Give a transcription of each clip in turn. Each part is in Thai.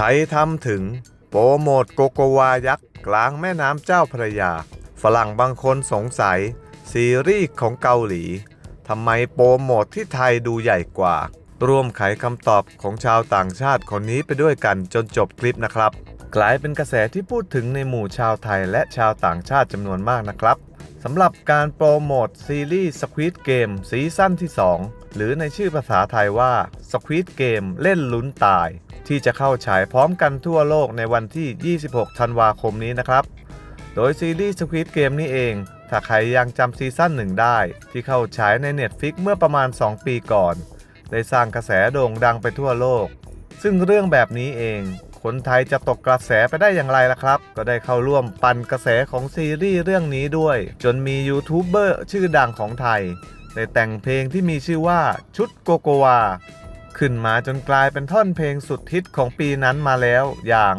ไทยทำถึง โปรโมทโกโกวายักษ์กลางแม่น้ำเจ้าพระยา ฝรั่งบางคนสงสัย ซีรีส์ของเกาหลีทำไมโปรโมทที่ไทยดูใหญ่กว่า ร่วมไขคำตอบของชาวต่างชาติคนนี้ไปด้วยกันจนจบคลิปนะครับ กลายเป็นกระแสที่พูดถึงในหมู่ชาวไทยและชาวต่างชาติจำนวนมากนะครับสำหรับการโปรโมทซีรีส์ Squid Game ซีซั่นที่ 2 หรือในชื่อภาษาไทยว่า Squid Game เล่นลุ้นตาย ที่จะเข้าฉายพร้อมกันทั่วโลกในวันที่ 26 ธันวาคมนี้นะครับ โดยซีรีส์ Squid Game นี้เอง ถ้าใครยังจำซีซั่นหนึ่งได้ ที่เข้าฉายใน Netflix เมื่อประมาณ 2 ปีก่อน ได้สร้างกระแสโด่งดังไปทั่วโลก ซึ่งเรื่องแบบนี้เอง คนไทยจะตกกระแสไปได้อย่างไรล่ะครับ ก็ได้เข้าร่วมปั่นกระแสของซีรีส์เรื่องนี้ด้วย จนมียูทูบเบอร์ชื่อดังของไทยได้แต่งเพลงที่มีชื่อว่าชุดโกโกวา ขึ้นมาจนกลายเป็นท่อนเพลงสุดฮิตของปีนั้นมาแล้วอย่าง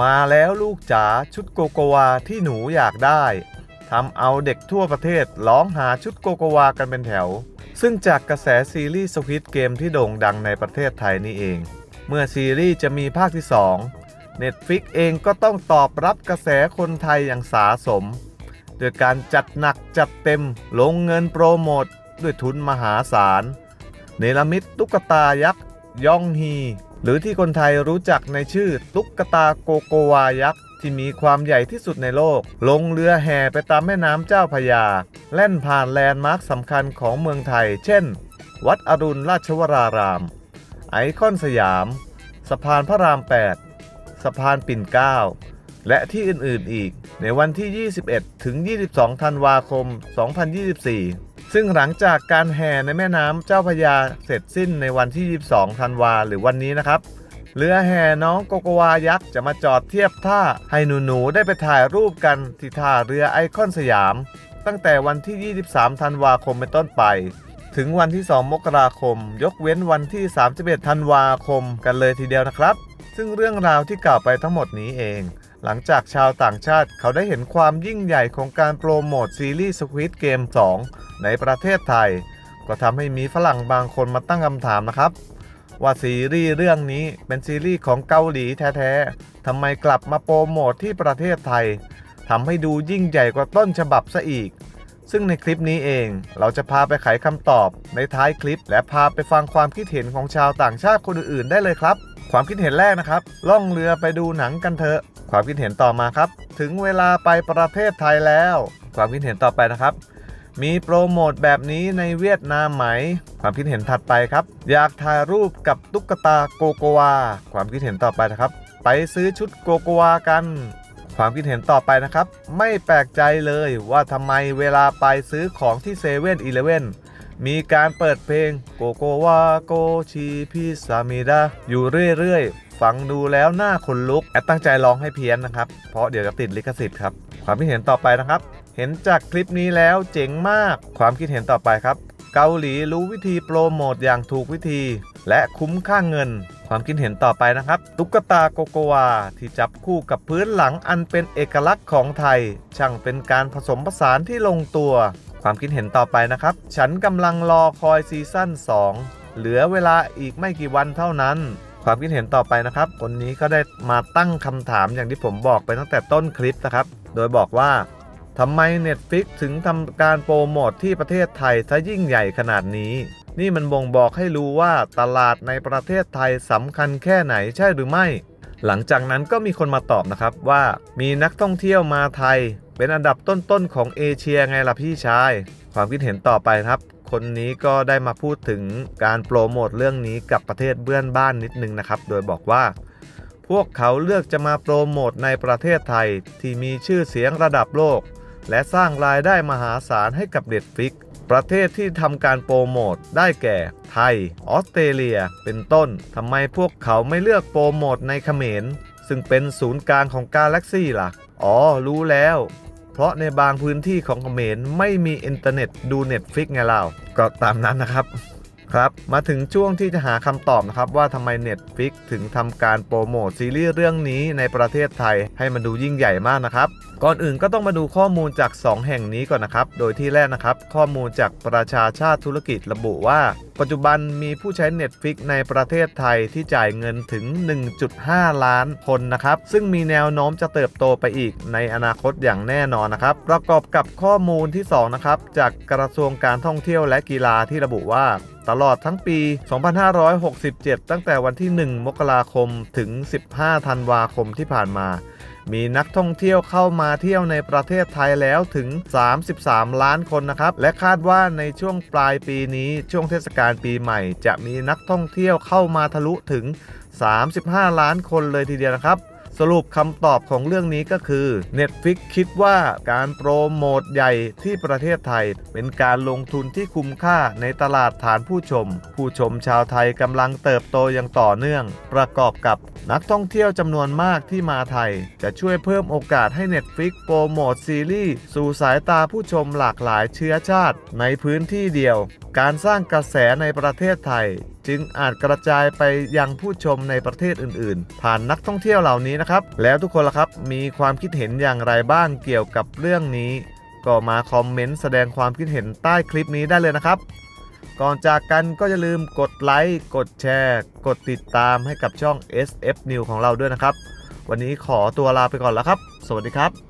มาแล้วลูกจ๋าชุดโกโกวาที่หนูอยากได้ทำเอาเด็กทั่วประเทศร้องหาชุดโกโกวากันเป็นแถว ซึ่งจากกระแสซีรีส์สควิตเกมที่โด่งดังในประเทศไทยนี่เอง เมื่อซีรีส์จะมีภาคที่ 2 Netflix เองก็ต้องตอบรับกระแสคนไทยอย่างสาสมโดยการจัดหนักจัดเต็มลงเงินโปรโมทด้วยทุนมหาศาล เนรมิตตุ๊กตายักษ์ ยองฮี หรือที่คนไทยรู้จักในชื่อตุ๊กตาโกโกวายักษ์ที่มีความใหญ่ที่สุดในโลก ลงเรือแห่ไปตามแม่น้ำเจ้าพยา แล่นผ่านแลนด์มาร์คสำคัญของเมืองไทย เช่น วัดอรุณราชวราราม ไอคอนสยาม สะพานพระราม 8 สะพานปิ่นเกล้า และที่อื่นๆอีก ในวันที่ 21 ถึง 22 ธันวาคม 2024 ซึ่งหลังจากการแห่ในแม่น้ำเจ้าพยาเสร็จสิ้นในวันที่ 22 ธันวาหรือวันนี้นะครับ เรือแห่น้องโกโกวายักษ์จะมาจอดเทียบท่าให้หนูๆได้ไปถ่ายรูปกันที่ท่าเรือไอคอนสยาม ตั้งแต่วันที่ 23 ธันวาคมเป็นต้นไป ถึงวันที่ 2 มกราคม ยกเว้นวันที่ 31 ธันวาคมกันเลยทีเดียวนะครับ ซึ่งเรื่องราวที่กล่าวไปทั้งหมดนี้เอง หลังจากชาวต่างชาติเขาได้เห็นความยิ่งใหญ่ของการโปรโมทซีรีส์ Squid Game 2 ในประเทศไทย ก็ทำให้มีฝรั่งบางคนมาตั้งคำถามนะครับ ว่าซีรีส์เรื่องนี้เป็นซีรีส์ของเกาหลีแท้ๆทำไมกลับมาโปรโมทที่ประเทศไทยทำให้ดูยิ่งใหญ่กว่าต้นฉบับซะอีก ซึ่งในคลิปนี้เองเราจะพาไปไขคำตอบในท้ายคลิป และพาไปฟังความคิดเห็นของชาวต่างชาติคนอื่นๆได้เลยครับ ความคิดเห็นแรกนะครับ ล่องเรือไปดูหนังกันเถอะ ความคิดเห็นต่อมาครับ ถึงเวลาไปประเทศไทยแล้ว ความคิดเห็นต่อไปนะครับ มีโปรโมทแบบนี้ในเวียดนามไหม ความคิดเห็นถัดไปครับ อยากถ่ายรูปกับตุ๊กตาโกโกวา ความคิดเห็นต่อไปนะครับ ไปซื้อชุดโกโกวากัน ความคิดเห็นต่อไปนะครับ ไม่แปลกใจเลยว่าทำไมเวลาไปซื้อของที่เซเว่นอีเลเว่น มีการเปิดเพลงโกโกวาโกชิพิซามิดาอยู่เรื่อยๆ ฟังดูแล้วหน้าขนลุก แอดตั้งใจร้องให้เพี้ยนนะครับ เพราะเดี๋ยวจะติดลิขสิทธิ์ครับ ความคิดเห็นต่อไปนะครับ เห็นจากคลิปนี้แล้วเจ๋งมาก ความคิดเห็นต่อไปครับ เกาหลีรู้วิธีโปรโมทอย่างถูกวิธี และคุ้มค่าเงิน ความคิดเห็นต่อไปนะครับ ตุ๊กตาโกโกวาที่จับคู่กับพื้นหลังอันเป็นเอกลักษณ์ของไทย ช่างเป็นการผสมผสานที่ลงตัว ความคิดเห็นต่อไปนะครับ ฉันกำลังรอคอยซีซั่น2 เหลือเวลาอีกไม่กี่วันเท่านั้น ความคิดเห็นต่อไปนะครับ คนนี้ก็ได้มาตั้งคำถามอย่างที่ผมบอกไปตั้งแต่ต้นคลิปนะครับ โดยบอกว่าทำไม Netflix ถึงทำการโปรโมทที่ประเทศไทยซะยิ่งใหญ่ขนาดนี้ นี่มันบ่งบอกให้รู้ว่าตลาดในประเทศไทยสำคัญแค่ไหนใช่หรือไม่ หลังจากนั้นก็มีคนมาตอบนะครับว่ามีนักท่องเที่ยวมาไทย เป็นอันดับต้นๆของเอเชียไงล่ะพี่ชาย ความคิดเห็นต่อไปครับ คนนี้ก็ได้มาพูดถึงการโปรโมทเรื่องนี้กับประเทศเบื้อนบ้านนิดนึงนะครับ โดยบอกว่า พวกเขาเลือกจะมาโปรโมทในประเทศไทยที่มีชื่อเสียงระดับโลก และสร้างรายได้มหาศาลให้กับเด็ดฟิก ประเทศที่ทำการโปรโมทได้แก่ ไทย ออสเตรเลีย เป็นต้นทำไมพวกเขาไม่เลือกโปรโมทในเขมร ซึ่งเป็นศูนย์กลางของกาแล็กซี่ล่ะ อ๋อ รู้แล้ว เพราะในบางพื้นที่ของเขมรไม่มีอินเทอร์เน็ตดูเน็ตฟิกไงเล่าก็ตามนั้นนะครับ ครับ มาถึงช่วงที่จะหาคำตอบนะครับว่าทำไม Netflix ถึงทำการโปรโมทซีรีส์เรื่องนี้ในประเทศไทยให้มันดูยิ่งใหญ่มากนะครับ ก่อนอื่นก็ต้องมาดูข้อมูลจาก 2 แห่งนี้ก่อนนะครับ โดยที่แรกนะครับ ข้อมูลจากประชาชาติธุรกิจระบุว่า ปัจจุบันมีผู้ใช้ Netflix ในประเทศไทยที่จ่ายเงินถึง 1.5 ล้านคนนะครับ ซึ่งมีแนวโน้มจะเติบโตไปอีกในอนาคตอย่างแน่นอนนะครับ ประกอบกับข้อมูลที่ 2 นะครับ จากกระทรวงการท่องเที่ยวและกีฬาที่ระบุว่าตลอดทั้งปี 2567 ตั้งแต่วันที่ 1 มกราคม ถึง 15 ธันวาคมที่ผ่านมา มีนักท่องเที่ยวเข้ามาเที่ยวในประเทศไทยแล้วถึง 33 ล้านคนนะครับ และคาดว่าในช่วงปลายปีนี้ช่วงเทศกาลปีใหม่ จะมีนักท่องเที่ยวเข้ามาทะลุถึง 35 ล้านคนเลยทีเดียวนะครับ สรุปคำตอบของเรื่องนี้ก็คือ Netflix คิดว่าการโปรโมทใหญ่ที่ประเทศไทย เป็นการลงทุนที่คุ้มค่าในตลาดฐานผู้ชม ผู้ชมชาวไทยกำลังเติบโตอย่างต่อเนื่อง ประกอบกับนักท่องเที่ยวจำนวนมากที่มาไทย จะช่วยเพิ่มโอกาสให้ Netflix โปรโมทซีรีส์สู่สายตาผู้ชมหลากหลายเชื้อชาติในพื้นที่เดียว การสร้างกระแสในประเทศไทย จึงอาจกระจายไปยังผู้ชมในประเทศอื่นๆ ผ่านนักท่องเที่ยวเหล่านี้นะครับ แล้วทุกคนล่ะครับมีความคิดเห็นอย่างไรบ้างเกี่ยวกับเรื่องนี้ ก็มาคอมเมนต์แสดงความคิดเห็นใต้คลิปนี้ได้เลยนะครับ ก่อนจากกันก็อย่าลืมกดไลค์กดแชร์ กดติดตามให้กับช่อง SF New ของเราด้วยนะครับ วันนี้ขอตัวลาไปก่อนแล้วครับ สวัสดีครับ